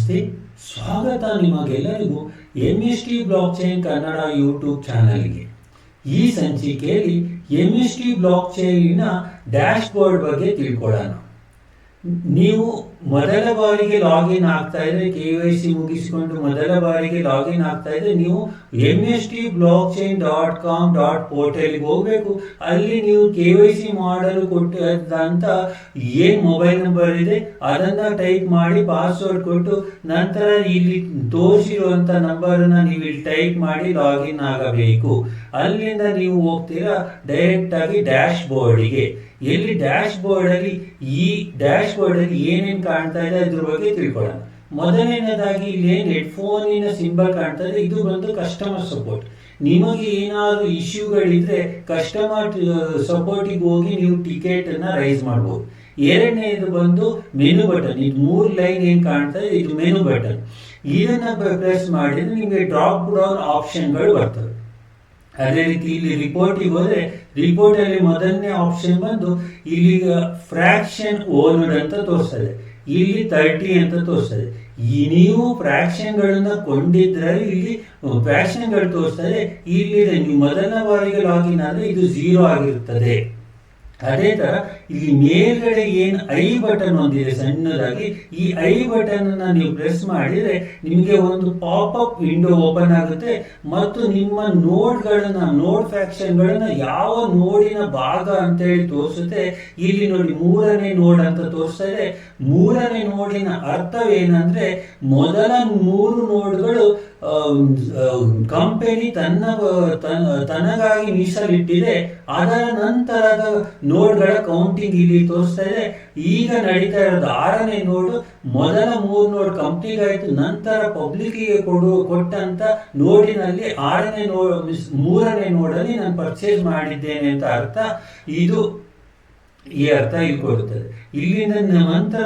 ನಮಸ್ತೆ. ಸ್ವಾಗತ ನಿಮಗೆಲ್ಲರಿಗೂ M S T block chain Kannada YouTube ಚಾನಲ್ಗೆ. ಈ ಸಂಚಿಕೆಯಲ್ಲಿ ಎಂ ಎಸ್ ಟಿ ಬ್ಲಾಕ್ ಚೈನಿನ ಡ್ಯಾಶ್ ಬೋರ್ಡ್ ಬಗ್ಗೆ ತಿಳ್ಕೊಳ್ಳೋಣ. ನೀವು ಮೊದಲ ಬಾರಿಗೆ ಲಾಗಿನ್ ಆಗ್ತಾ ಇದ್ರೆ ಕೆ ವೈ ಸಿ ಮುಗಿಸಿಕೊಂಡು ಮೊದಲ ಬಾರಿಗೆ ಲಾಗಿನ್ ಆಗ್ತಾ ಇದ್ರೆ, ನೀವು M S T block chain dot com dot ಪೋರ್ಟಲ್ಗೆ ಹೋಗ್ಬೇಕು. ಅಲ್ಲಿ ನೀವು ಕೆ ವೈ ಸಿ ಮಾಡಲು ಕೊಟ್ಟಂತ ಏನ್ ಮೊಬೈಲ್ ನಂಬರ್ ಇದೆ, ಅದನ್ನ ಟೈಪ್ ಮಾಡಿ ಪಾಸ್ವರ್ಡ್ ಕೊಟ್ಟು ನಂತರ ಇಲ್ಲಿ ತೋರಿಸಿರುವಂತ ನಂಬರನ್ನು ನೀವು ಇಲ್ಲಿ ಟೈಪ್ ಮಾಡಿ ಲಾಗಿನ್ ಆಗಬೇಕು. ಅಲ್ಲಿಂದ ನೀವು ಹೋಗ್ತೀರಾ ಡೈರೆಕ್ಟ್ ಆಗಿ ಡ್ಯಾಶ್ ಬೋರ್ಡಿಗೆ ಎಲ್ಲಿ ಡ್ಯಾಶ್ ಬೋರ್ಡ್ ಅಲ್ಲಿ ಈ ಡ್ಯಾಶ್ ಬೋರ್ಡ್ ಅಲ್ಲಿ ಏನೇನ್ ಕಾಣ್ತಾ ಇದೆ ಅದ್ರ ಬಗ್ಗೆ ತಿಳ್ಕೊಳ್ಳೋಣ. ಮೊದಲನೇದಾಗಿ ಇಲ್ಲಿ ಹೆಡ್ಫೋನಿನ ಸಿಂಬಲ್ ಕಾಣ್ತಾ ಇದೆ, ಇದು ಬಂದು ಕಸ್ಟಮರ್ ಸಪೋರ್ಟ್ ನಿಮಗೆ ಏನಾದರೂ ಇಶ್ಯೂಗಳಿದ್ರೆ ಕಸ್ಟಮರ್ ಸಪೋರ್ಟಿಗೆ ಹೋಗಿ ನೀವು ಟಿಕೆಟ್ ಅನ್ನ ರೈಸ್ ಮಾಡಬಹುದು ಎರಡನೇದು ಬಂದು ಮೆನು ಬಟನ್ ಇದು ಮೂರು ಲೈನ್ ಏನ್ ಕಾಣ್ತಾ ಇದೆ, ಇದು ಮೆನು ಬಟನ್ ಇದನ್ನ ಪ್ರೆಸ್ ಮಾಡಿದ್ರೆ ನಿಮಗೆ ಡ್ರಾಪ್ ಡೌನ್ ಆಪ್ಷನ್ಗಳು ಬರ್ತವೆ. ಅದೇ ರೀತಿ ಇಲ್ಲಿ ರಿಪೋರ್ಟಿಗೆ ಹೋದ್ರೆ ರಿಪೋರ್ಟ್ ಅಲ್ಲಿ ಮೊದಲನೇ ಆಪ್ಷನ್ ಬಂದು ಇಲ್ಲಿ ಫ್ರಾಕ್ಷನ್ ಓನ್ಡ್ ಅಂತ ತೋರಿಸ್ತದೆ. ಇಲ್ಲಿ ತರ್ಟಿ ಅಂತ ತೋರಿಸ್ತದೆ. ಈ ನೀವು ಫ್ರಾಕ್ಷನ್ ಗಳನ್ನ ಕೊಂಡಿದ್ರೆ ಇಲ್ಲಿ ಫ್ರಾಕ್ಷನ್ಗಳು ತೋರಿಸ್ತದೆ. ಇಲ್ಲಿ ನೀವು ಮೊದಲನೇ ಬಾರಿಗೆ ಲಾಗಿನ್ ಆದ್ರೆ ಇದು ಝೀರೋ ಆಗಿರುತ್ತದೆ ಅದೇ ತರ ಇಲ್ಲಿ ಮೇಲ್ಗಡೆ ಏನ್ ಐ ಬಟನ್ ಒಂದಿದೆ ಸಣ್ಣದಾಗಿ, ಈ ಐ ಬಟನ್ ಅನ್ನ ನೀವು ಪ್ರೆಸ್ ಮಾಡಿದ್ರೆ ನಿಮಗೆ ಒಂದು ಪಾಪ್ ಅಪ್ ವಿಂಡೋ ಓಪನ್ ಆಗುತ್ತೆ. ಮತ್ತು ನಿಮ್ಮ ನೋಡ್ಗಳನ್ನ, ನೋಡ್ ಫ್ಯಾಕ್ಷನ್ ಗಳನ್ನ ಯಾವ ನೋಡಿನ ಭಾಗ ಅಂತ ಹೇಳಿ ತೋರಿಸುತ್ತೆ. ಇಲ್ಲಿ ನೋಡಿ ಮೂರನೇ ನೋಡ್ ಅಂತ ತೋರಿಸ್ತಾ ಇದೆ ಮೂರನೇ ನೋಡಿನ ಅರ್ಥವೇನಂದ್ರೆ ಮೊದಲ ಮೂರು ನೋಡ್ಗಳು ಕಂಪನಿ ತನ್ನ ತನಗಾಗಿ ಮೀಸಲಿಟ್ಟಿದೆ. ಅದರ ನಂತರದ ನೋಡ್ಗಳ ಕೌಂಟಿಂಗ್ ಇಲ್ಲಿ ತೋರಿಸ್ತಾ ಇದೆ ಈಗ ನಡೀತಾ ಇರೋದು ಆರನೇ ನೋಡು. ಮೊದಲ ಮೂರು ನೋಡ್ ಕಂಪ್ನಿಗೆ ಆಯ್ತು ನಂತರ ಪಬ್ಲಿಕ್ಗೆ ಕೊಡು, ಕೊಟ್ಟಂತ ನೋಡಿನಲ್ಲಿ ಆರನೇ ನೋಡ್ ಮೂರನೇ ನೋಡಲ್ಲಿ ನಾನು ಪರ್ಚೇಸ್ ಮಾಡಿದ್ದೇನೆ ಅಂತ ಅರ್ಥ. ಇದು ಈ ಅರ್ಥ ಇಲ್ಲಿ ಕೊಡುತ್ತದೆ. ಇಲ್ಲಿಂದ ನಂತರ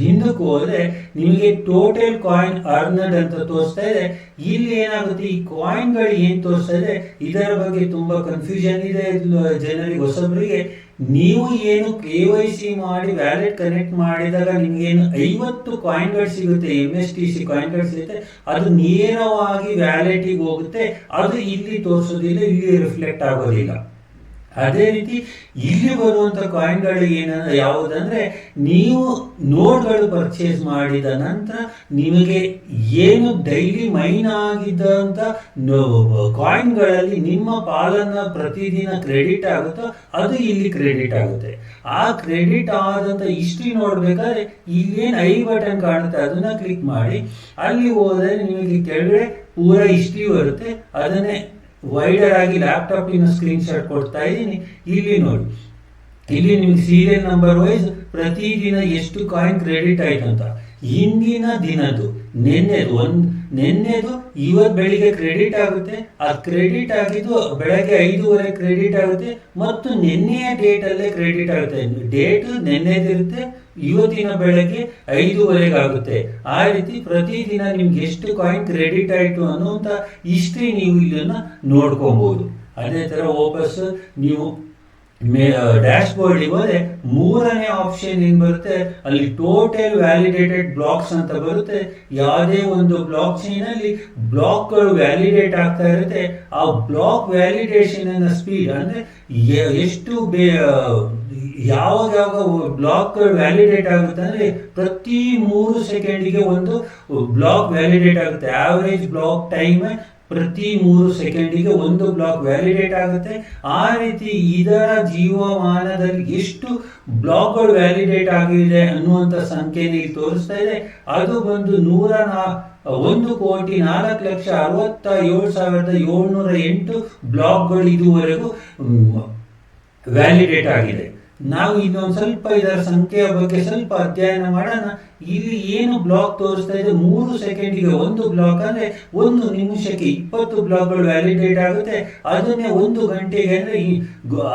ಹಿಂದಕ್ಕೆ ಹೋದ್ರೆ ನಿಮಗೆ ಟೋಟಲ್ ಕಾಯಿನ್ ಅರ್ನಡ್ ಅಂತ ತೋರಿಸ್ತಾ ಇದೆ. ಇಲ್ಲಿ ಏನಾಗುತ್ತೆ? ಈ ಕಾಯಿನ್ಗಳು ಏನು ತೋರಿಸ್ತಾ ಇದೆ? ಇದರ ಬಗ್ಗೆ ತುಂಬಾ ಕನ್ಫ್ಯೂಷನ್ ಇದೆ ಜನರಿಗೆ, ಹೊಸಬರಿಗೆ. ನೀವು ಏನು ಕೆ ವೈ ಸಿ ಮಾಡಿ ವ್ಯಾಲೆಟ್ ಕನೆಕ್ಟ್ ಮಾಡಿದಾಗ ನಿಮ್ಗೆ ಏನು ಐವತ್ತು ಕಾಯಿನ್ಗಳು ಸಿಗುತ್ತೆ ಎಂ ಎಸ್ ಟಿ ಸಿ ಕಾಯಿನ್ಗಳು ಸಿಗುತ್ತೆ. ಅದು ನೇರವಾಗಿ ವ್ಯಾಲೆಟಿಗೆ ಹೋಗುತ್ತೆ. ಅದು ಇಲ್ಲಿ ತೋರಿಸೋದಿಲ್ಲ, ಇಲ್ಲಿ ರಿಫ್ಲೆಕ್ಟ್ ಆಗೋದಿಲ್ಲ. ಅದೇ ರೀತಿ ಇಲ್ಲಿ ಬರುವಂತ ಕಾಯಿನ್ಗಳು ಏನ, ಯಾವುದಂದ್ರೆ ನೀವು ನೋಟ್ಗಳು ಪರ್ಚೇಸ್ ಮಾಡಿದ ನಂತರ ನಿಮಗೆ ಏನು ಡೈಲಿ ಮೈನ್ ಆಗಿದ್ದಂಥ ಕಾಯಿನ್ಗಳಲ್ಲಿ ನಿಮ್ಮ ಪಾಲನ್ನ ಪ್ರತಿದಿನ ಕ್ರೆಡಿಟ್ ಆಗುತ್ತೋ ಅದು ಇಲ್ಲಿ ಕ್ರೆಡಿಟ್ ಆಗುತ್ತೆ. ಆ ಕ್ರೆಡಿಟ್ ಆದಂತ ಹಿಸ್ಟ್ರಿ ನೋಡ್ಬೇಕಾದ್ರೆ ಇಲ್ಲೇನು ಐ ಬಟನ್ ಕಾಣುತ್ತೆ ಅದನ್ನ ಕ್ಲಿಕ್ ಮಾಡಿ. ಅಲ್ಲಿ ಹೋದರೆ ನಿಮಗೆ ಕೆಳಗಡೆ ಪೂರ ಹಿಸ್ಟ್ರಿ ಬರುತ್ತೆ. ಅದನ್ನೇ ವೈಡರ್ ಆಗಿ ಲ್ಯಾಪ್ಟಾಪಿನ ಸ್ಕ್ರೀನ್ ಶಾಟ್ ಕೊಡ್ತಾ ಇದ್ದೀನಿ. ಇಲ್ಲಿ ನೋಡಿ. ಇಲ್ಲಿ ನಿಮ್ಗೆ ಸೀರಿಯಲ್ ನಂಬರ್ ವೈಸ್ ಪ್ರತಿದಿನ ಎಷ್ಟು ಕಾಯಿನ್ ಕ್ರೆಡಿಟ್ ಆಯ್ತು ಅಂತ ಹಿಂದಿನ ದಿನದ್ದು, ನಿನ್ನೆದು, ಒಂದ್ ನಿನ್ನೆದು ಇವತ್ತು ಬೆಳಿಗ್ಗೆ ಕ್ರೆಡಿಟ್ ಆಗುತ್ತೆ ಆ ಕ್ರೆಡಿಟ್ ಆಗಿದ್ದು ಬೆಳಗ್ಗೆ ಐದೂವರೆ ಕ್ರೆಡಿಟ್ ಆಗುತ್ತೆ, ಮತ್ತು ನಿನ್ನೆಯ ಡೇಟ್ ಅಲ್ಲೇ ಕ್ರೆಡಿಟ್ ಆಗುತ್ತೆ. ಡೇಟ್ ನಿನ್ನೆದಿರುತ್ತೆ ಇವತ್ತಿನ ಬೆಳಗ್ಗೆ ಐದೂವರೆಗೆ ಆಗುತ್ತೆ. ಆ ರೀತಿ ಪ್ರತಿದಿನ ನಿಮ್ಗೆ ಎಷ್ಟು ಕಾಯಿನ್ ಕ್ರೆಡಿಟ್ ಆಯಿತು ಅನ್ನುವಂತ ಹಿಸ್ಟ್ರಿ ನೀವು ಇದನ್ನ ನೋಡ್ಕೊಬಹುದು ಅದೇ ಥರ ವಾಪಸ್ ನೀವು ಡ್ಯಾಶ್ ಬೋರ್ಡ್ ಹೋದ್ರೆ ಮೂರನೇ ಆಪ್ಷನ್ ಏನ್ ಬರುತ್ತೆ? ಅಲ್ಲಿ ಟೋಟಲ್ ವ್ಯಾಲಿಡೇಟೆಡ್ ಬ್ಲಾಕ್ಸ್ ಅಂತ ಬರುತ್ತೆ. ಯಾವುದೇ ಒಂದು ಬ್ಲಾಕ್ ಚೈನ್ ಅಲ್ಲಿ ಬ್ಲಾಕ್ಗಳು ವ್ಯಾಲಿಡೇಟ್ ಆಗ್ತಾ ಇರುತ್ತೆ. ಆ ಬ್ಲಾಕ್ ವ್ಯಾಲಿಡೇಷನ್ ಅನ್ನ ಸ್ಪೀಡ್ ಅಂದ್ರೆ ಎಷ್ಟು ಯಾವಾಗ ಯಾವಾಗ ಬ್ಲಾಕ್ ವ್ಯಾಲಿಡೇಟ್ ಆಗುತ್ತೆ ಅಂದ್ರೆ ಪ್ರತಿ ಮೂರು ಸೆಕೆಂಡಿಗೆ ಒಂದು ಬ್ಲಾಕ್ ವ್ಯಾಲಿಡೇಟ್ ಆಗುತ್ತೆ. ಆವರೇಜ್ ಬ್ಲಾಕ್ ಟೈಮ್ ಪ್ರತಿ ಮೂರು ಸೆಕೆಂಡಿಗೆ ಒಂದು ಬ್ಲಾಕ್ ವ್ಯಾಲಿಡೇಟ್ ಆಗುತ್ತೆ. ಆ ರೀತಿ ಇದರ ಜೀವಮಾನದಲ್ಲಿ ಎಷ್ಟು ಬ್ಲಾಕ್ಗಳು ವ್ಯಾಲಿಡೇಟ್ ಆಗಿದೆ ಅನ್ನುವಂಥ ಸಂಖ್ಯೆನ ಇಲ್ಲಿ ತೋರಿಸ್ತಾ ಇದೆ. ಅದು ಬಂದು ನೂರ ನಾ, ಒಂದು ಕೋಟಿ ನಾಲ್ಕು ಲಕ್ಷ ಅರವತ್ತ ಏಳು ಸಾವಿರದ ಏಳ್ನೂರ ಎಂಟು ಬ್ಲಾಕ್ಗಳು ಇದುವರೆಗೂ ವ್ಯಾಲಿಡೇಟ್ ಆಗಿದೆ. ನಾವು ಇನ್ನೊಂದು ಸ್ವಲ್ಪ ಇದರ ಸಂಖ್ಯೆಯ ಬಗ್ಗೆ ಸ್ವಲ್ಪ ಅಧ್ಯಯನ ಮಾಡೋಣ. ಇಲ್ಲಿ ಏನು ಬ್ಲಾಕ್ ತೋರಿಸ್ತಾ ಇದೆ? ಮೂರು ಸೆಕೆಂಡಿಗೆ ಒಂದು ಬ್ಲಾಕ್ ಅಂದ್ರೆ ಒಂದು ನಿಮಿಷಕ್ಕೆ ಇಪ್ಪತ್ತು ಬ್ಲಾಕ್ಗಳು ವ್ಯಾಲಿಡೇಟ್ ಆಗುತ್ತೆ. ಅದನ್ನೇ ಒಂದು ಗಂಟೆಗೆ ಅಂದ್ರೆ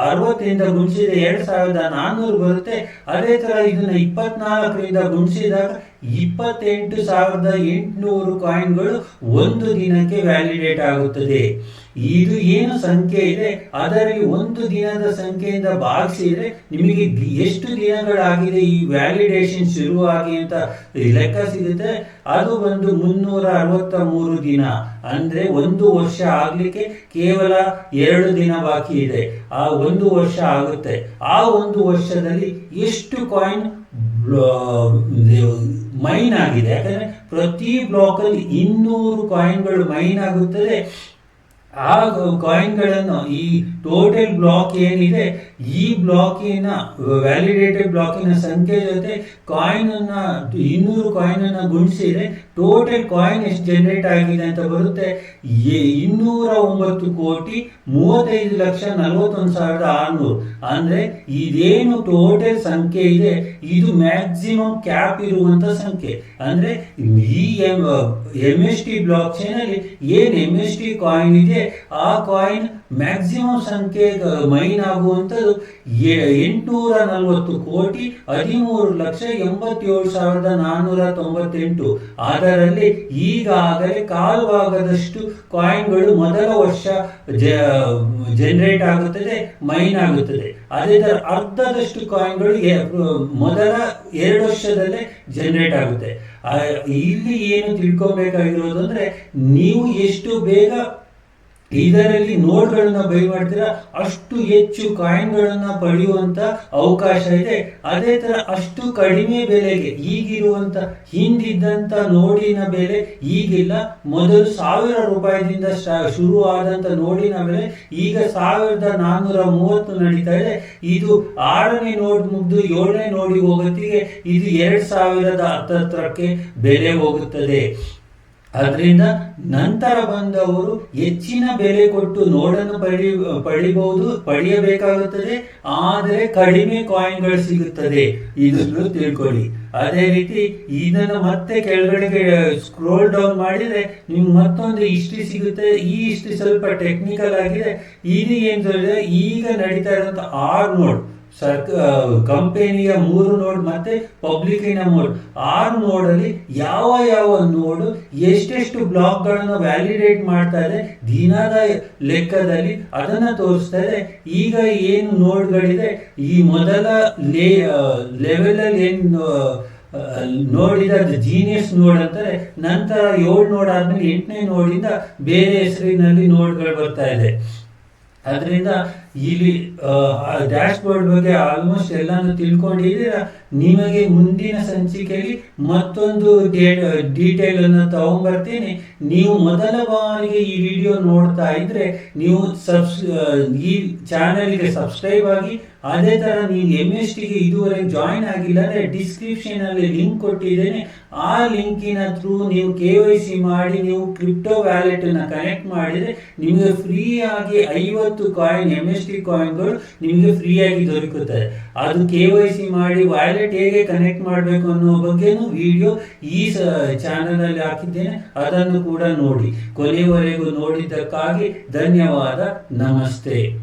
ಅರವತ್ತರಿಂದ ಗುಣಿಸಿದ ಎರಡ್ ಸಾವಿರದ ನಾನ್ನೂರು ಬರುತ್ತೆ. ಅದೇ ತರ ಇದನ್ನ ಇಪ್ಪತ್ನಾಲ್ಕರಿಂದ ಗುಣಿಸಿದಾಗ ಇಪ್ಪತ್ತೆಂಟು ಸಾವಿರದ ಎಂಟುನೂರು ಕಾಯಿನ್ಗಳು ಒಂದು ದಿನಕ್ಕೆ ವ್ಯಾಲಿಡೇಟ್ ಆಗುತ್ತದೆ. ಇದು ಏನು ಸಂಖ್ಯೆ ಇದೆ? ಅದರಲ್ಲಿ ಒಂದು ದಿನದ ಸಂಖ್ಯೆಯಿಂದ ಭಾಗಿಸಿದ್ರೆ ನಿಮಗೆ ಎಷ್ಟು ದಿನಗಳಾಗಿದೆ ಈ ವ್ಯಾಲಿಡೇಷನ್ ಶುರುವಾಗಿ ಅಂತ ಲೆಕ್ಕ ಸಿಗುತ್ತೆ. ಅದು ಒಂದು ಮುನ್ನೂರ ಅರವತ್ತ ಮೂರು ದಿನ. ಅಂದ್ರೆ ಒಂದು ವರ್ಷ ಆಗಲಿಕ್ಕೆ ಕೇವಲ ಎರಡು ದಿನ ಬಾಕಿ ಇದೆ. ಆ ಒಂದು ವರ್ಷ ಆಗುತ್ತೆ. ಆ ಒಂದು ವರ್ಷದಲ್ಲಿ ಎಷ್ಟು ಕಾಯಿನ್ ಮೈನ್ ಆಗಿದೆ. ಯಾಕಂದ್ರೆ ಪ್ರತಿ ಬ್ಲಾಕ್ ಅಲ್ಲಿ ಇನ್ನೂರು ಕಾಯಿನ್ಗಳು ಮೈನ್ ಆಗುತ್ತದೆ. ಆ ಕಾಯಿನ್ಗಳನ್ನು ಈ ಟೋಟಲ್ ಬ್ಲಾಕ್ ಏನಿದೆ, ಈ ಬ್ಲಾಕಿನ ವ್ಯಾಲಿಡೇಟೆಡ್ ಬ್ಲಾಕಿನ ಸಂಖ್ಯೆ ಜೊತೆ ಕಾಯಿನ್ ಅನ್ನ ಇನ್ನೂರು ಕಾಯಿನ್ ಅನ್ನ ಗುಣಿಸಿದ್ರೆ ಟೋಟಲ್ ಕಾಯಿನ್ ಎಷ್ಟು ಜನರೇಟ್ ಆಗಿದೆ ಅಂತ ಬರುತ್ತೆ. ಇನ್ನೂರ ಒಂಬತ್ತು ಕೋಟಿ ಮೂವತ್ತೈದು ಲಕ್ಷ ನಲವತ್ತೊಂದು ಸಾವಿರದ ಆರುನೂರು. ಅಂದರೆ ಇದೇನು ಟೋಟಲ್ ಸಂಖ್ಯೆ ಇದೆ, ಇದು ಮ್ಯಾಕ್ಸಿಮಮ್ ಕ್ಯಾಪ್ ಇರುವಂತ ಸಂಖ್ಯೆ. ಅಂದ್ರೆ ಈ ಎಂ ಎಸ್ ಟಿ ಬ್ಲಾಕ್ ಚೈನಲ್ಲಿ ಏನು ಏನ್ ಎಂ ಎಸ್ ಟಿ ಕಾಯಿನ್ ಇದೆ ಆ ಕಾಯಿನ್ ಮ್ಯಾಕ್ಸಿಮಮ್ ಸಂಖ್ಯೆ ಮೈನ್ ಆಗುವಂಥದ್ದು ಎಂಟುನೂರ ನಲವತ್ತು ಕೋಟಿ ಹದಿಮೂರು ಲಕ್ಷ ಎಂಬತ್ತೇಳು ಸಾವಿರದ ನಾನ್ನೂರ ತೊಂಬತ್ತೆಂಟು. ಅದರಲ್ಲಿ ಈಗಾಗಲೇ ಕಾಲು ಭಾಗದಷ್ಟು ಕಾಯಿನ್ಗಳು ಮೊದಲ ವರ್ಷ ಜನರೇಟ್ ಆಗುತ್ತದೆ ಮೈನ್ ಆಗುತ್ತದೆ. ಅದೇ ಅರ್ಧದಷ್ಟು ಕಾಯಿನ್ಗಳು ಮೊದಲ ಎರಡು ವರ್ಷದಲ್ಲೇ ಜನರೇಟ್ ಆಗುತ್ತೆ. ಇಲ್ಲಿ ಏನು ತಿಳ್ಕೊಬೇಕಾಗಿರೋದು ಅಂದ್ರೆ ನೀವು ಎಷ್ಟು ಬೇಗ ಇದರಲ್ಲಿ ನೋಟ್ಗಳನ್ನ ಬೈ ಮಾಡ್ತೀರಾ ಅಷ್ಟು ಹೆಚ್ಚು ಕಾಯಿನ್ಗಳನ್ನ ಪಡೆಯುವಂತ ಅವಕಾಶ ಇದೆ. ಅದೇ ತರ ಅಷ್ಟು ಕಡಿಮೆ ಬೆಲೆಗೆ ಈಗಿರುವಂತ ಹಿಂದಿದ್ದಂತ ನೋಡಿನ ಬೆಲೆ ಈಗಿಲ್ಲ. ಮೊದಲು ಸಾವಿರ ರೂಪಾಯಿದಿಂದ ಶುರು ಆದಂತ ನೋಡಿನ ಬೆಲೆ ಈಗ ಸಾವಿರದ ನಾನ್ನೂರ ಮೂವತ್ತು ನಡೀತಾ ಇದೆ. ಇದು ಆರನೇ ನೋಟ್ ಮುಗ್ದು ಏಳನೇ ನೋಡಿ ಹೋಗತ್ತಿಗೆ ಇದು ಎರಡ್ ಸಾವಿರದ ಹತ್ತತ್ರಕ್ಕೆ ಬೆಲೆ ಹೋಗುತ್ತದೆ. ಅದರಿಂದ ನಂತರ ಬಂದವರು ಹೆಚ್ಚಿನ ಬೆಲೆ ಕೊಟ್ಟು ನೋಡನ್ನು ಪಡಿ, ಪಡಿಬಹುದು, ಪಡೆಯಬೇಕಾಗುತ್ತದೆ, ಆದರೆ ಕಡಿಮೆ ಕಾಯಿನ್ಗಳು ಸಿಗುತ್ತದೆ. ಇದನ್ನು ತಿಳ್ಕೊಳ್ಳಿ. ಅದೇ ರೀತಿ ಇದನ್ನು ಮತ್ತೆ ಕೆಳಗಡೆಗೆ ಸ್ಕ್ರೋಲ್ ಡೌನ್ ಮಾಡಿದ್ರೆ ನಿಮ್ಗೆ ಮತ್ತೊಂದು ಹಿಸ್ಟ್ರಿ ಸಿಗುತ್ತೆ. ಈ ಹಿಸ್ಟ್ರಿ ಸ್ವಲ್ಪ ಟೆಕ್ನಿಕಲ್ ಆಗಿದೆ. ಇದು ಏನು ಹೇಳಿದ್ರೆ ಈಗ ನಡೀತಾ ಇರುವಂತ ಆರ್ ನೋಡ್ ಸರ್ಕ ಕಂಪನಿಯ ಮೂರು ನೋಡ್ ಮತ್ತೆ ಪಬ್ಲಿಕಿನ ನೋಡ್ ಆರು ನೋಡಲ್ಲಿ ಯಾವ ಯಾವ ನೋಡು ಎಷ್ಟೆಷ್ಟು ಬ್ಲಾಕ್ಗಳನ್ನು ವ್ಯಾಲಿಡೇಟ್ ಮಾಡ್ತಾ ಇದೆ, ದಿನದ ಲೆಕ್ಕದಲ್ಲಿ ಅದನ್ನ ತೋರಿಸ್ತಾ ಇದೆ. ಈಗ ಏನು ನೋಡ್ಗಳಿದೆ, ಈ ಮೊದಲ ಲೇ ಲೆವೆಲಲ್ಲಿ ಏನು ನೋಡಿದ ಜೀನಿಯಸ್ ನೋಡ್ ಅಂತಾರೆ, ನಂತರ ಏಳು ನೋಡ್ ಆದ್ಮೇಲೆ ಎಂಟನೇ ನೋಡಿಂದ ಬೇರೆ ಹೆಸರಿನಲ್ಲಿ ನೋಡ್ಗಳು ಬರ್ತಾ ಇದೆ. ಅದರಿಂದ ಇಲ್ಲಿ ಡ್ಯಾಶ್ ಬೋರ್ಡ್ ಬಗ್ಗೆ ಆಲ್ಮೋಸ್ಟ್ ಎಲ್ಲಾನು ತಿಳ್ಕೊಂಡಿದ್ದೀರಾ? ನಿಮಗೆ ಮುಂದಿನ ಸಂಚಿಕೆಯಲ್ಲಿ ಮತ್ತೊಂದು ಡೀಟೇಲ್ ಅನ್ನು ತಗೊಂಡ್ಬರ್ತೀನಿ ನೀವು ಮೊದಲ ಬಾರಿಗೆ ಈ ವಿಡಿಯೋ ನೋಡ್ತಾ ಇದ್ರೆ ನೀವು ಸಬ್ಸ್ ಈ ಚಾನೆಲ್ಗೆ ಸಬ್ಸ್ಕ್ರೈಬ್ ಆಗಿ, ಅದೇ ತರ ನೀವು ಎಂ ಎಸ್ ಟಿಗೆ ಇದುವರೆಗೆ ಜಾಯಿನ್ ಆಗಿಲ್ಲ ಅಂದ್ರೆ ಡಿಸ್ಕ್ರಿಪ್ಷನಲ್ಲಿ ಲಿಂಕ್ ಕೊಟ್ಟಿದ್ದೇನೆ. ಆ ಲಿಂಕಿನ ಥ್ರೂ ನೀವು ಕೆ ವೈ ಸಿ ಮಾಡಿ, ನೀವು ಕ್ರಿಪ್ಟೋ ವ್ಯಾಲೆಟ್ ಅನ್ನ ಕನೆಕ್ಟ್ ಮಾಡಿದರೆ ನಿಮಗೆ ಫ್ರೀ ಆಗಿ ಐವತ್ತು ಕಾಯಿನ್ ಎಂ ಎಸ್ ಟಿ ಕಾಯಿನ್ಗಳು ನಿಮಗೆ ಫ್ರೀ ಆಗಿ ದೊರಕುತ್ತದೆ ಅದು ಕೆ ವೈ ಸಿ ಮಾಡಿ ವ್ಯಾಲೆಟ್ ಹೇಗೆ ಕನೆಕ್ಟ್ ಮಾಡಬೇಕು ಅನ್ನೋ ಬಗ್ಗೆನೂ ವಿಡಿಯೋ ಈ ಚಾನಲ್ ಅಲ್ಲಿ ಹಾಕಿದ್ದೇನೆ. ಅದನ್ನು ಕೂಡ ನೋಡಿ. ಕೊನೆಯವರೆಗೂ ನೋಡಿದ್ದಕ್ಕಾಗಿ ಧನ್ಯವಾದ. ನಮಸ್ತೆ.